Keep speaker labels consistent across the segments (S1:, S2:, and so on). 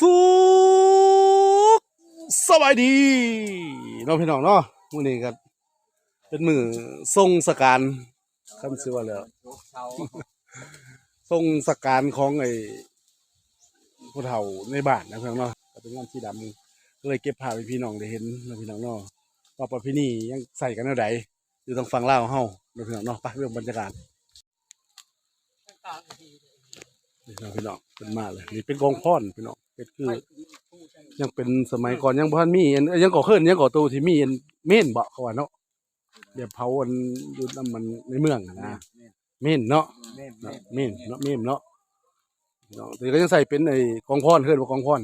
S1: สุขสบายดีน้องพี่น้องเนาะมื้อนี้ก็เป็นมือทรงสการคำชื่อว่าแล้วทรงสการของไอ้ผู้เฒ่าในบ้านนะพี่น้องเนาะก็เป็นงานสีดำก็เลยเก็บภาพให้พี่น้องได้เห็นนะพี่น้องเนาะว่าประเพณียังใส่กันเท่าใดอยู่ทางฝั่งลาเฮานะพี่น้องเนาะไปเรื่องบรรยากาศนี่นะพี่น้องเป็นมาเลยนี่เป็นกองพ่อนพี่น้อง เป็นคือยังเป็นสมัยก่อนยังพันมีอันยังก่อเคลื่อนยังก่อตู้ที่มีอันเม่นบ่เขาว่าเนาะเดี๋ยวเผาอันอยู่น้ำมันในเมืองอะนะเม่นเนาะเนาะเม่นเนาะเม่นเนาะเนาะแต่ก็ยังใส่เป็นไอ้กองพอนเคลื่อนว่ากองพอน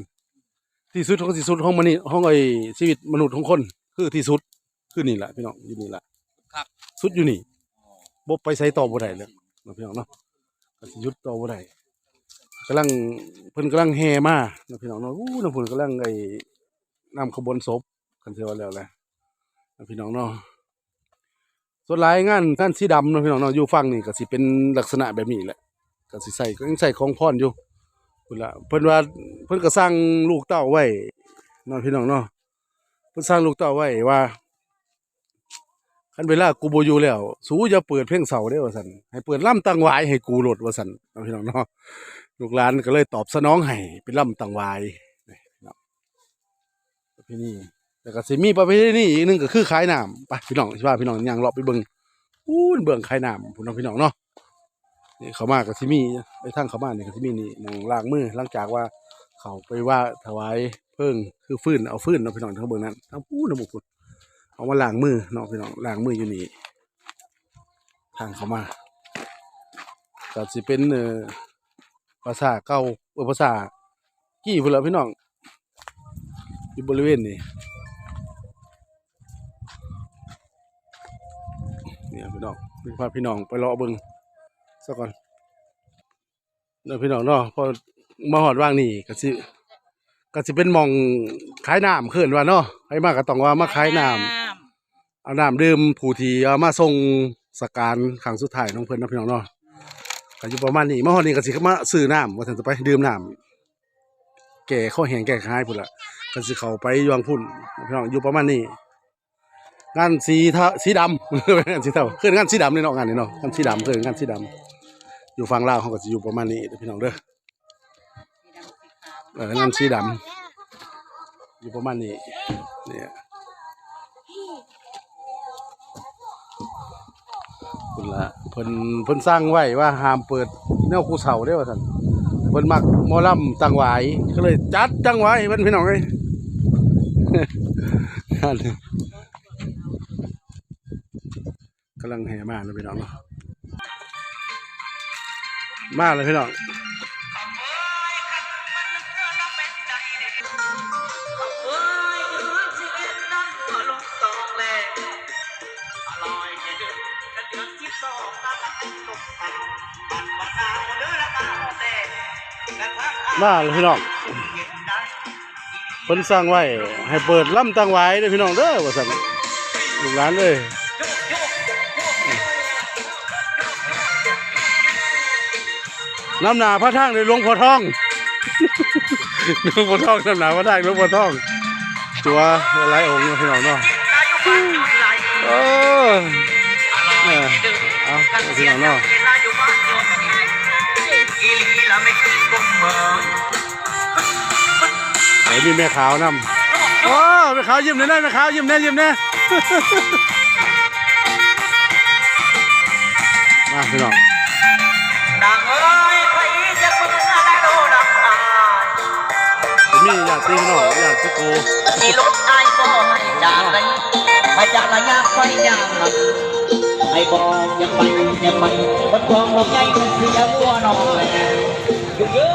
S1: ที่สุดของที่สุดของมันนี่ของไอ้ชีวิตมนุษย์ของคน คือที่สุดคือนี่แหละพี่น้องอยู่นี่แหละ
S2: ครับ
S1: สุดอยู่นี่บ่ไปใส่ต่อบ่ได้เลยเนาะพี่น้องเนาะก็สิหยุดต่อบ่ได้ กำลังเพิ่นกำลังแห่มานะพี่น้องเนาะอู้น้ำพิ่นกำลังไอ้นำขบวนศพกันเสียว่าแล้วแหละนะพี่น้องเนาะส่วนหลายงานงานสีดำนะพี่น้องเนาะอยู่ฝั่งนี่ก็สิเป็นลักษณะแบบนี้แหละก็สิใส่ก็ยังใส่ของพรอยู่พุ่นละเพิ่นว่าเพิ่นก็สร้างลูกเต้าไว้นาะพี่น้องเนาะเพิ่นสร้างลูกเต้าไว้ว่าคันเวลากูโบอยู่แล้ว สูอย่าเปิดเพลงเสาเด้ว่าสันให้เปิดล่ำตังหวายให้กูโลดว่าซั่นเนพี่น้องเนาะ ลูกหลานก็เลยตอบสนองให้เป็นล่ำตังวายนี่นาะประเพณีแต่ก็สิมีประเพณีอีกหนึงก็คือขายน้ำไปพี่น้องสิว่าพี่น้องย่างเลาะไปเบิ่งอู้นเบิ่งขายน้ำพี่น้องพี่น้องเนาะนี่เขามาก็สิมีไอ้ทางเขามาเนี่ยก็สิมีนี่มองล้างมือหลังจากว่าเขาไปว่าถวายเพิ่งคือฟื้นเอาฟื้นเนาพี่น้องทั้งเบิ่งนั้นทั้งปูน้ำบุกเอามาล้างมือเนาะพี่น้องล้างมืออยู่นี่ทางเขามาก็สิเป็นเอ่อ ภาษาเก่าเออภาษากี่พุ่นละพี่น้องอยู่บริเวณนี้เนี่ยพี่น้องพี่พาพี่น้องไปรอเบิ่งซะก่อนเดี๋ยวพี่น้องเนาะพอมาหอดว่างนี่ก็สิก็สิเป็นหมองขายน้ำขึ้นว่าเนาะให้มาก็ต้องว่ามาขายน้ำเอาน้ำดื่มผู้ที่เอามาส่งสการครั้งสุดท้ายน้องเพิ่นเนาะพี่น้องเนาะ ก็อยู่ประมาณนี้มาฮอดนี้ก็สิเข้ามาซื้อน้ำว่าซั่นจะไปดื่มน้ำแก่ข้อแห้งแก่คายพุ่นล่ะก็สิเข้าไปยวงพุ่นพี่น้องอยู่ประมาณนี้งานสีเทาสีดำ งานสีเทาคืองานสีดำนี่เนาะงานนี่เนาะงานสีดำคืองานสีดำอยู่ฝั่งลาวเขาก็สิอยู่ประมาณนี้เด้อพี่น้องเด้อเอองานสีดำอยู่ประมาณนี้เนี่ย พุ่นละเพิ่นเพิ่นสร้างไว้ว่าห้ามเปิดแนวคูเสาได้อว่าท่านเพิ่นมักหมอลำตังหวายก็เลยจัดตังหวายให้เพิ่นพี่น้องเอ้ยกำลังแห่มาแล้วพี่น้องเนาะมาเลยพี่น้อง
S2: น่าเล
S1: ยพี่น้อง
S2: เพิ่
S1: นสร้างไว้ให้เปิดลำตังหวายเด้อพี่น้องเด้อว่าซั่นลูกหลานเอ้ยน้ำหนาพระทางในหลวงพ่อทองหลวงพ่อทองน้ำหนาพระทางหลวงพ่อทอง ตัวหลายองค์พี่น้องเนาะเออ
S2: เอ
S1: อาพี่
S2: เสีย
S1: น้องเนาะ
S2: เวลาอยู่บ้านอยู่อีหลีละไห
S1: นมีแม่ขาวนำโอ้แม่ขาวยิ้มหน่อยนะแม่ขาวยิ้มแน่ยิ้มแน่มาพี่น้อง
S2: มีอยา
S1: กตีน้องอยากตีโก
S2: ที่รถไอ้บ่ให้จานไรไปจานละยากไปยากน ไอ้บ่ยังไปยังไปบนคลองลำไยมันเสียวัวนองแหละอยู่เยอะ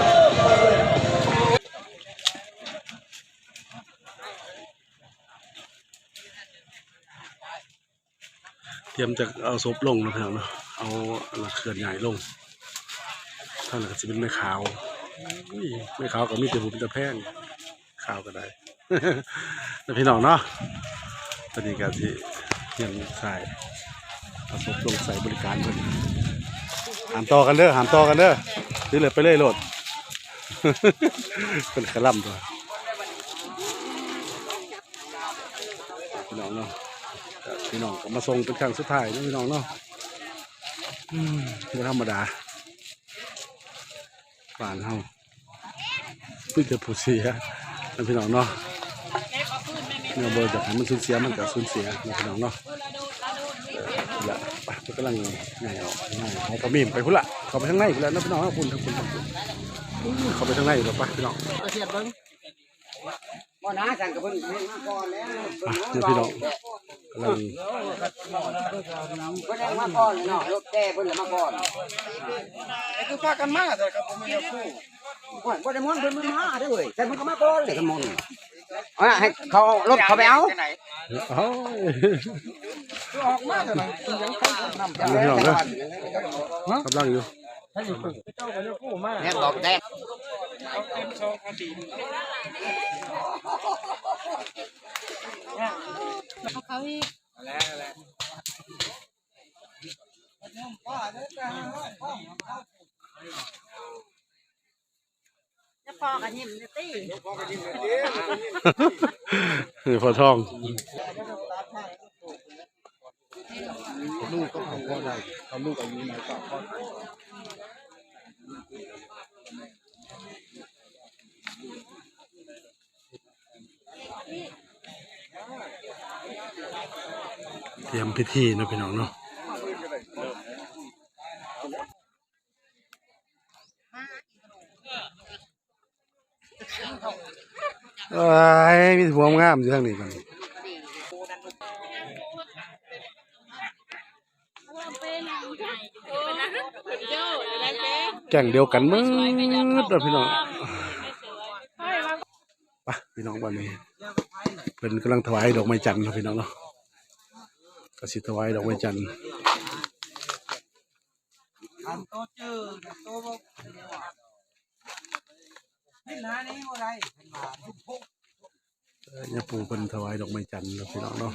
S1: เตรียมจะเอาศพลงนะพี่น้องเนาะเอาหลักเขื่อนใหญ่ลงท่านหลักจะเป็นแม่ขาวแม่ขาวก็มีแต่หูเป็นตะแพงขาวก็ได้แล้วพี่น้องเนาะตอนนี้ก็ที่เทียมใส่ เอาศพลงใส่บริการเพิ่นหามต่อกันเด้อหามต่อกันเด้อซื้อเลยไปเลยโหลด เป็นขลัมตัวพี่น้องเนาะพี่น้องก็มาส่งเป็นครั้งสุดท้ายนะพี่น้องเนาะอืมไม่ธรรมดาบ้านเฮาพิ่จะผู้เสียนะพี่น้องเนาะเมื่อเบอร์จากให้มันสูญเสียมันก็สูญเสียนะพี่น้องเนาะ ละไปเพิ่นกำลังไงออกไงเอาปลามีมไปพุ่นละเข้าไปข้างในพุ่นละนะพี่น้องเนาะพุ่นทั้งพุ่นทั้งพุ่นอู้เข้าไปข้างในแล้วไปพี่น้อง
S3: เสียบเบิ้งบ่นะสั่งกับเพิ่นเฮ็ดมาก่อนแล้ว
S1: อะเดี๋ยวพี่น้องกำลัง
S3: เพิ่นเฮ็ดมาก่อนเนาะรถแก่เพิ่นเลยมาก่อน
S4: ไอ้คือพากันมาแต่ครับผมไม่เอาคู่
S3: โอ้ยบ่ได้มอนเพิ่นมันมาเด้อเว้ยแต่มันก็มาก่อนเลยกันมอนเอาล่ะให้เขาเอารถเขาไปเอา
S4: ไหน
S1: เอ้ย
S4: คือออกมาเท่านั้นคือยังเข้าน้ำ
S1: กำลังพี่น้องเนาะกำลังอยู่
S4: เจ้าก็จะคู่มา
S3: แม่บอกแดด
S4: เอาเต็มช่องคดี
S5: เขาอีก
S4: แล้วแล้ว
S5: จะพอกันยิ้มจะตี้
S1: นี่พอทอง
S4: ลูกก็เอาพ่อได้เอาลูกอายุน้อยกว่าพ่อ
S1: เตรียมพิธีนะพี่น้องเนาะเอ้มีหัวงามอยู่ทางนี้กัน แก่งเดียวกันมืดเด้อพี่น้องไปพี่น้องวันนี้เพิ่นกำลังถวายดอกไม้จันทร์เนาะพี่น้องเนาะกสิถวายดอกไม้จันทร์
S4: อันโตเจอโตบ่นี่นะนี่บ่ได้เป็นมาทุก
S1: เอ่อยาปูเพิ่นถวายดอกไม้จันทร์เนาะพี่น้องเนาะ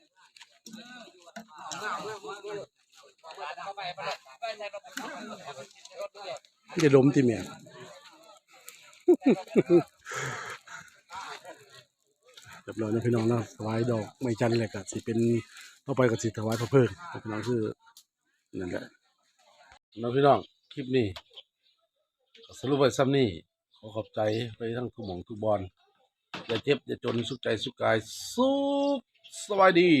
S1: จะดมที่เมียเรียบร้อยนะพี่น้องนะถวายดอกไม้จันทร์แหละก็สิเป็นต่อไปก็สิถวายพระเพลิงพี่น้องคือนั่นแหละเนาะพี่น้องคลิปนี้สรุปไว้ซ้ำนี่ขอขอบใจไปทั้งทุกหม่องทุกบอลอย่าเจ็บอย่าจนสุขใจสุขกายสุขสบายดี